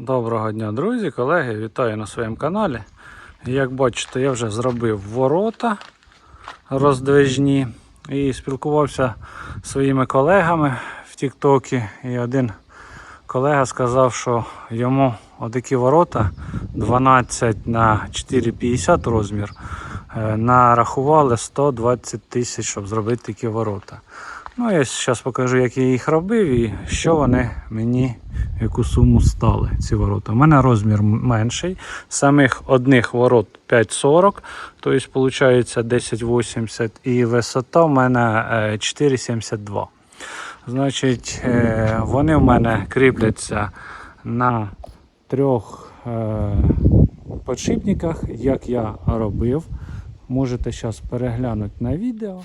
Доброго дня, друзі, колеги, вітаю на своєму каналі. Як бачите, я вже зробив ворота роздвижні і спілкувався зі своїми колегами в Тіктокі. І один колега сказав, що йому отакі ворота 12 на 4,50 розмір е, нарахували 120 тисяч, щоб зробити такі ворота. Ну, я зараз покажу, як я їх робив і що вони мені, яку суму стали, ці ворота. У мене розмір менший. Самих одних ворот 5,40, тобто виходить 10,80 і висота у мене е, 4,72. Значить, е, вони в мене кріпляться на трьох е, подшипниках, як я робив. Можете зараз переглянути на відео.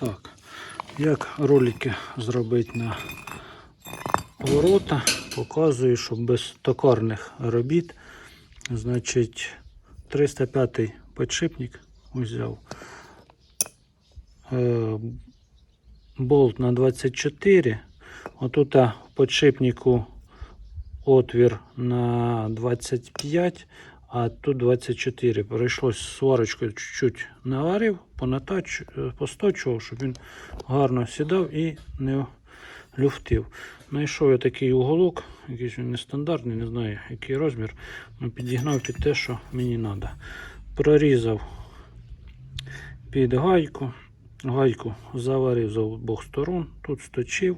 Так, як ролики зробити на ворота, показую, що без токарних робіт. Значить, 305 підшипник взяв. Е, болт на 24. Отут в підшипнику отвір на 25, а тут 24. Прийшлось сварочкою чуть-чуть наварив, понатач, е, посточував, щоб він гарно сідав і не люфтив. Знайшов я такий уголок, якийсь він нестандартний, не знаю який розмір. Підігнав під те, що мені треба. Прорізав під гайку. Гайку заварив з обох сторон, тут сточив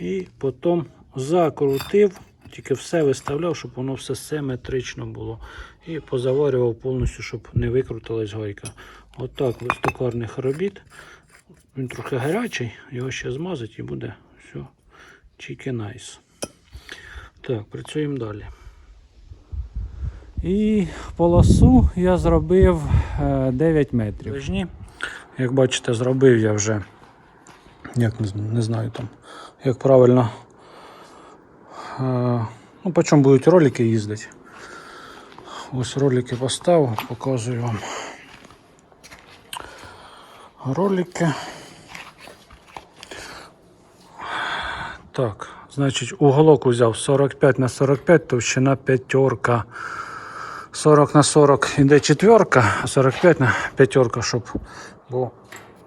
і потім закрутив, тільки все виставляв, щоб воно все симетрично було. І позаварював повністю, щоб не викрутилась гайка. Отак без токарних робіт. Він трохи гарячий, його ще змазать і буде все чіки найс. Так, працюємо далі. І полосу я зробив е, 9 метрів. Лежні. Як бачите, зробив я вже, як не, не знаю там, як правильно. Ну, по чому будуть ролики їздити. Ось ролики поставив, показую вам. Ролики. Так, значить, уголок взяв 45 на 45, товщина п'ятерка. 40 на 40 іде четверка, а 45 на п'ятерка, щоб бо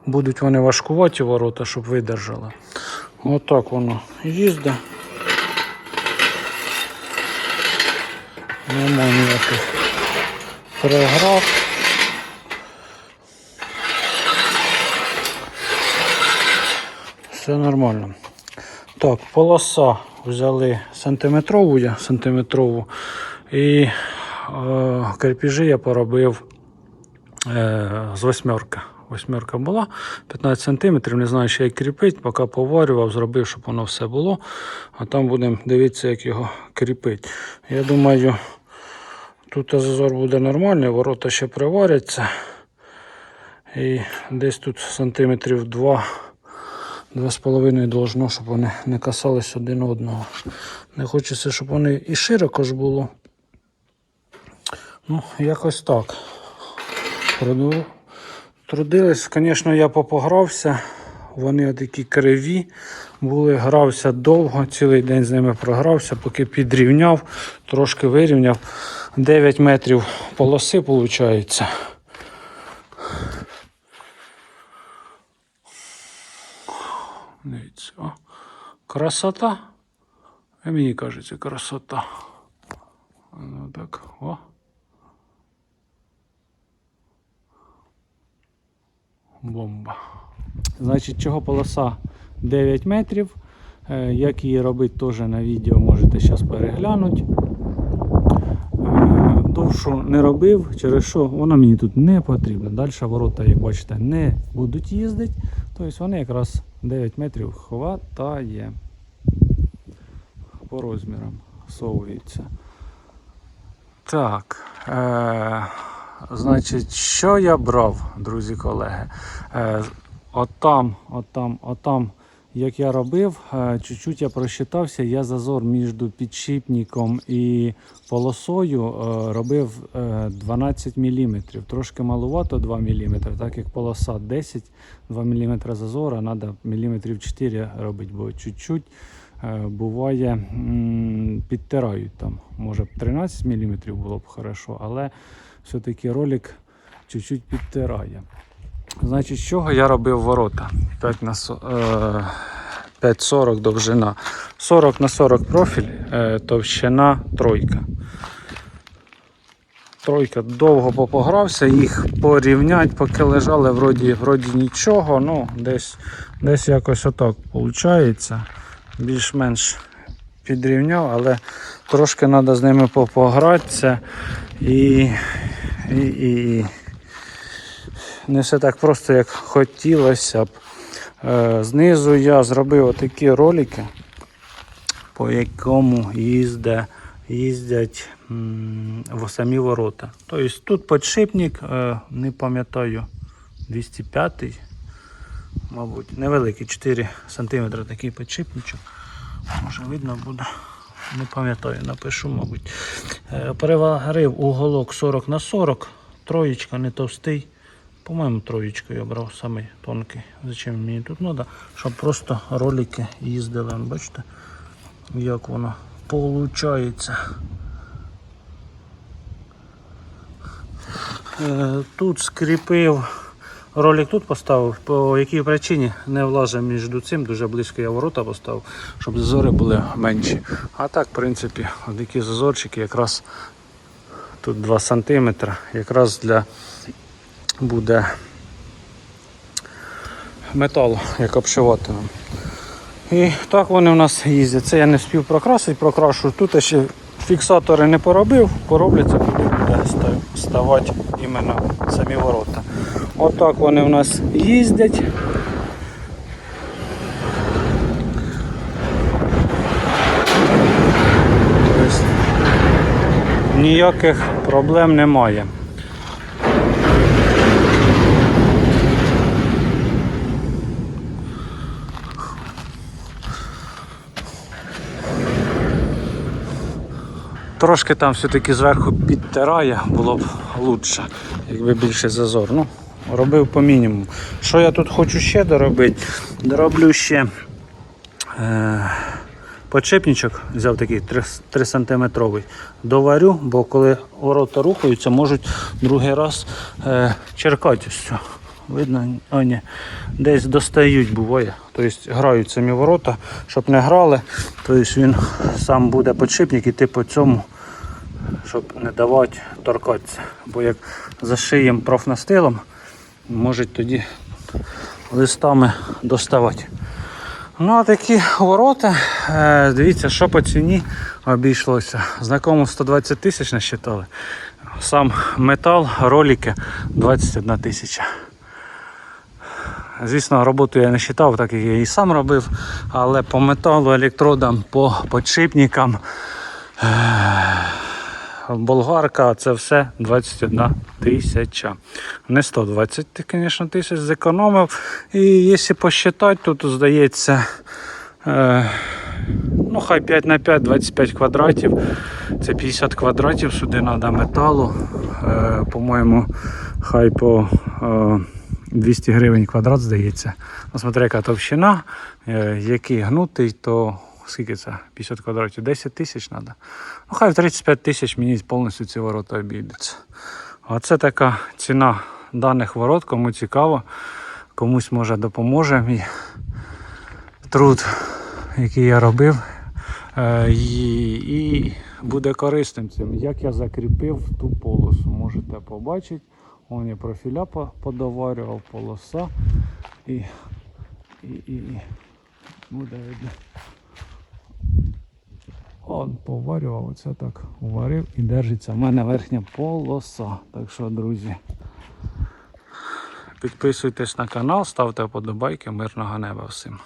будуть вони важкуваті ворота, щоб видержали. Отак воно їздить. Нема ніяких переграв. Все нормально. Так, полоса взяли сантиметрову, я сантиметрову. І е, крепежі я поробив е, з восьмерка. Восьмерка була 15 сантиметрів, не знаю, ще як кріпить, поки поварював, зробив, щоб воно все було. А там будемо дивитися, як його кріпити. Я думаю, тут зазор буде нормальний, ворота ще приваряться. І десь тут сантиметрів 2 Два з половиною должно, щоб вони не касались один одного. Не хочеться, щоб вони і широко ж було. Ну, якось так. Трудились, звісно, я попогрався. Вони такі криві були, грався довго, цілий день з ними програвся, поки підрівняв, трошки вирівняв. 9 метрів полоси, виходить. Дивіться, о. Красота. А мені кажеться, красота. Ну так, о. Бомба. Значить, чого полоса 9 метрів. Е, Як її робити, теж на відео можете зараз переглянути. Е, Довшу не робив, через що вона мені тут не потрібна. Далі ворота, як бачите, не будуть їздити. Тобто вони якраз 9 метрів хватає. По розмірам совується. Так. Е, значить, що я брав, друзі колеги? Е, отам, отам, отам, як я робив, е, чуть-чуть я просчитався, я зазор між підшипником і полосою е, робив е, 12 мм. Трошки малувато 2 мм, так як полоса 10, 2 мм зазора, треба мм 4 робити, бо чуть-чуть е, буває підтирають там. Може б 13 мм було б хорошо, але все-таки ролик чуть-чуть підтирає. Значить, з чого я робив ворота? 5 на е, 5,40 довжина. 40 на 40 профіль, е, товщина тройка. Тройка довго попогрався, їх порівнять, поки лежали, вроді, вроді нічого. Ну, десь, десь якось отак виходить. Більш-менш підрівняв, але трошки треба з ними попогратися. І, і, і, і не все так просто, як хотілося б. Е, Знизу я зробив отакі ролики, по якому їздять в самі ворота. Тобто тут підшипник, е, не пам'ятаю, 205 мабуть, невеликий, 4 см такий підшипничок. Може видно буде. Не пам'ятаю, напишу, мабуть. Е, Переварив уголок 40 на 40, троєчка не товстий. По-моєму, троєчку я брав самий тонкий. Зачем мені тут треба? Щоб просто ролики їздили. Бачите, як воно виходить. Е, Тут скріпив, ролик тут поставив, по якій причині не влазив між цим, дуже близько я ворота поставив, щоб зазори були менші. А так, в принципі, такі зазорчики якраз тут 2 см, якраз для буде метал, як обшиватиме. І так вони у нас їздять. Це я не встиг прокрасити, прокрашу. Тут ще фіксатори не поробив, поробляться, куди буде ста- ставати іменно самі ворота. Отак вони у нас їздять. Тобто Ніяких проблем немає. Трошки там все-таки зверху підтирає, було б краще, якби більше зазор. Ну, робив по мінімуму. Що я тут хочу ще доробити? Дороблю ще е, подшипничок, взяв такий 3, 3 см. Доварю, бо коли ворота рухаються, можуть другий раз е, черкати ось. Видно, а ні, десь достають буває. Тобто грають самі ворота, щоб не грали. Тобто він сам буде підшипник іти по цьому, щоб не давати торкатися. Бо як зашиєм профнастилом, можуть тоді листами доставати. Ну а такі ворота, е, дивіться, що по ціні обійшлося. Знакому 120 тисяч насчитали. Сам метал, ролики 21 тисяча. Звісно, роботу я не вважав, так як я її сам робив, але по металу, електродам, по подшипникам, е, болгарка, це все 21 тисяча. Не 120, звісно, тисяч зекономив. І якщо посчитати, то тут здається. е, Ну, хай 5 на 5, 25 квадратів. Це 50 квадратів, сюди треба металу. Е, по-моєму, хай по 200 гривень квадрат, здається. Ну, смотри, яка товщина, е, який гнутий, то скільки це? 50 квадратів, 10 тисяч треба. Ну, хай в 35 тисяч мені повністю ці ворота обійдуться. А це така ціна даних ворот, кому цікаво, комусь може допоможе мій труд, який я робив. Е, І, і буде корисним цим. Як я закріпив ту полосу, можете побачити. Вон я профіля подоварював, полоса і, і, і, і буде видно. Он поварював, оце так уварив і держиться. в мене верхня полоса. Так що, друзі, підписуйтесь на канал, ставте вподобайки, мирного неба всім.